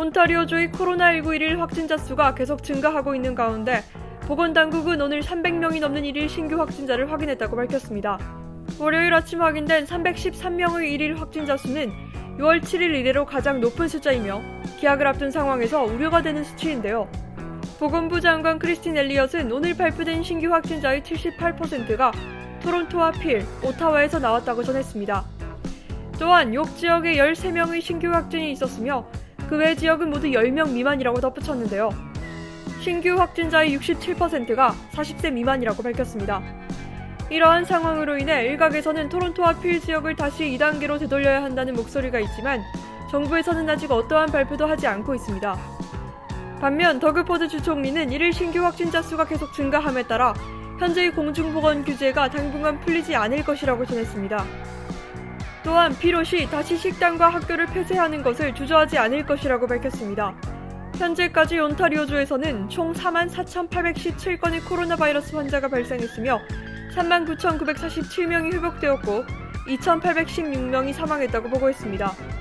온타리오주의 코로나19 1일 확진자 수가 계속 증가하고 있는 가운데 보건당국은 오늘 300명이 넘는 1일 신규 확진자를 확인했다고 밝혔습니다. 월요일 아침 확인된 313명의 1일 확진자 수는 6월 7일 이래로 가장 높은 숫자이며 기약을 앞둔 상황에서 우려가 되는 수치인데요. 보건부 장관 크리스틴 엘리엇은 오늘 발표된 신규 확진자의 78%가 토론토와 필, 오타와에서 나왔다고 전했습니다. 또한 욕 지역에 13명의 신규 확진이 있었으며 그 외 지역은 모두 10명 미만이라고 덧붙였는데요. 신규 확진자의 67%가 40세 미만이라고 밝혔습니다. 이러한 상황으로 인해 일각에서는 토론토와 필 지역을 다시 2단계로 되돌려야 한다는 목소리가 있지만 정부에서는 아직 어떠한 발표도 하지 않고 있습니다. 반면 더그포드 주총리는 1일 신규 확진자 수가 계속 증가함에 따라 현재의 공중보건 규제가 당분간 풀리지 않을 것이라고 전했습니다. 또한 피롯이 다시 식당과 학교를 폐쇄하는 것을 주저하지 않을 것이라고 밝혔습니다. 현재까지 온타리오주에서는 총 44,817건의 코로나 바이러스 환자가 발생했으며 39,947명이 회복되었고 2,816명이 사망했다고 보고했습니다.